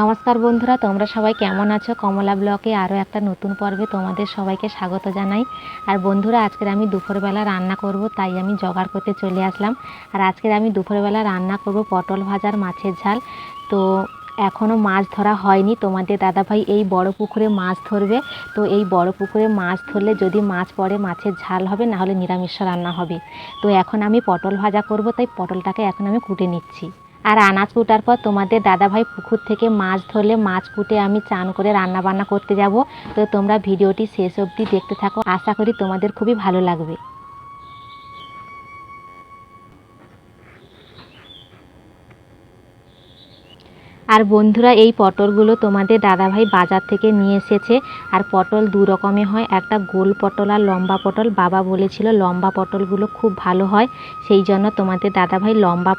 নমস্কার বন্ধুরা, তোমরা সবাই কেমন আছো? কমলা ব্লকে আরও একটা নতুন পর্বে তোমাদের সবাইকে স্বাগত জানাই। আর বন্ধুরা, আজকের আমি দুপুরবেলা রান্না করব, তাই আমি জোগাড় করতে চলে আসলাম। আর আজকের আমি দুপুরবেলা রান্না করব পটল ভাজার মাছের ঝাল। তো এখনও মাছ ধরা হয়নি। তোমাদের দাদাভাই এই বড় পুকুরে মাছ ধরবে। তো এই বড় পুকুরে মাছ ধরলে যদি মাছ পড়ে, মাছের ঝাল হবে, না হলে নিরামিষ রান্না হবে। তো এখন আমি পটল ভাজা করব, তাই পটলটাকে এখন আমি কুটে নিচ্ছি। আর আনাজ কুটার পর তোমাদের দাদাভাই পুকুর থেকে মাছ ধরলে মাছ কুটে আমি চান করে রান্না বান্না করতে যাব। তো তোমরা ভিডিওটি শেষ অবধি দেখতে থাকো। আশা করি তোমাদের খুবই ভালো লাগবে। আর বন্ধুরা, এই পটলগুলো তোমাদের দাদাভাই বাজার থেকে নিয়ে এসেছে। আর পটল দু রকমের হয়। একটা গোল পটল আর লম্বা পটল। বাবা বলেছিল লম্বা পটলগুলো খুব ভালো হয়। সেই জন্য তোমাদের দাদাভাই লম্বা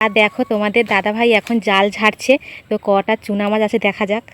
আর দেখো তোমাদের দাদাভাই এখন জাল ঝাড়ছে তো কটা চুনা মাছ আছে দেখা যাক।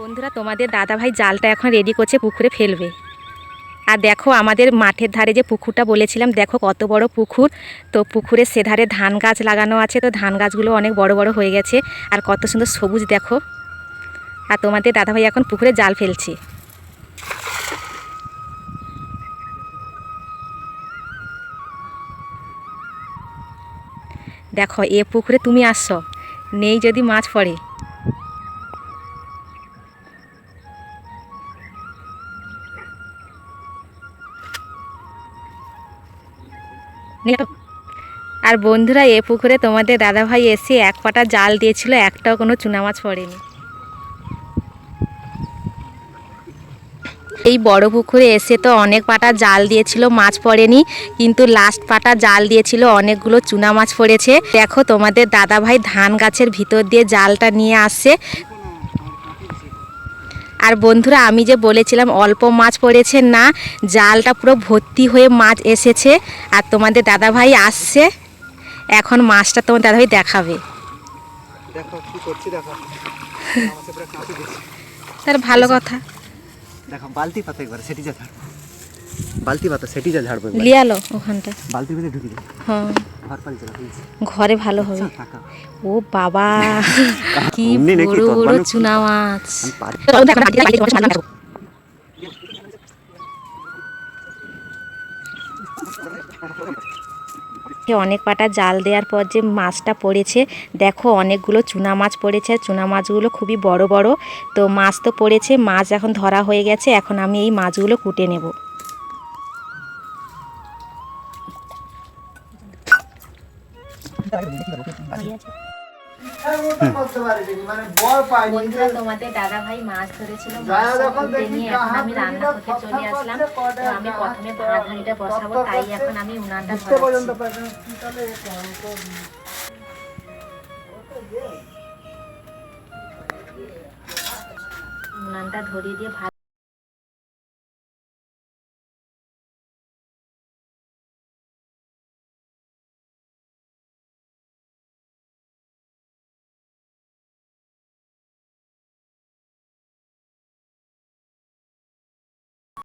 বন্ধুরা, তোমাদের দাদাভাই জালটা এখন রেডি করছে, পুকুরে ফেলবে। আর দেখো, আমাদের মাঠের ধারে যে পুকুরটা বলেছিলাম, দেখো কত বড় পুকুর। তো পুকুরের সেধারে ধান গাছ লাগানো আছে, তো ধান গাছগুলো অনেক বড় বড় হয়ে গেছে। আর কত সুন্দর সবুজ, দেখো। আর তোমাদের দাদাভাই এখন পুকুরে জাল ফেলছে। দেখো, এ পুকুরে তুমি আসছো, নেই যদি মাছ পড়ে। আর বন্ধুরা, এ পুকুরে তোমাদের দাদাভাই এসে এক পাটা জাল দিয়েছিল, একটাও কোনো চুনা মাছ পড়েনি। এই বড় পুকুরে এসে তো অনেক পাটা জাল দিয়েছিল, মাছ পড়েনি, কিন্তু লাস্ট পাটা জাল দিয়েছিল, অনেকগুলো চুনা মাছ পড়েছে। দেখো, তোমাদের দাদাভাই ধান গাছের ভিতর দিয়ে জালটা নিয়ে আসছে। আর বন্ধুরা, আমি যে বলেছিলাম, অল্প মাছ পড়েছে না, জালটা পুরো ভর্তি হয়ে মাছ এসেছে। আর তোমাদের দাদাভাই আসছে। এখন মাছটা তোমার দাদাভাই দেখাবে। তার ভালো কথা। দেখো বালতি পাতা একবার সেটি যা ঝাড়বো বালতি পাতা সেটি যা ঝাড়বো লিয়ালো ওখানটা। বালতির ভিতরে ঢুকি হ্যাঁ। ঘর ভালো হবে। ও বাবা কি বড় বড় চুনা মাছ। পারি অনেক পাটা জাল দেওয়ার পর যে মাছটা পড়েছে, দেখো অনেকগুলো চুনা মাছ পড়েছে। চুনা মাছগুলো খুবই বড় বড়। তো মাছ তো পড়েছে, মাছ এখন ধরা হয়ে গেছে, এখন আমি এই মাছগুলো কুটে নেব। আমি প্রথমে হাঁড়িটা বসাবো আমি উনানটা উনানটা ধরিয়ে দিয়ে ভাত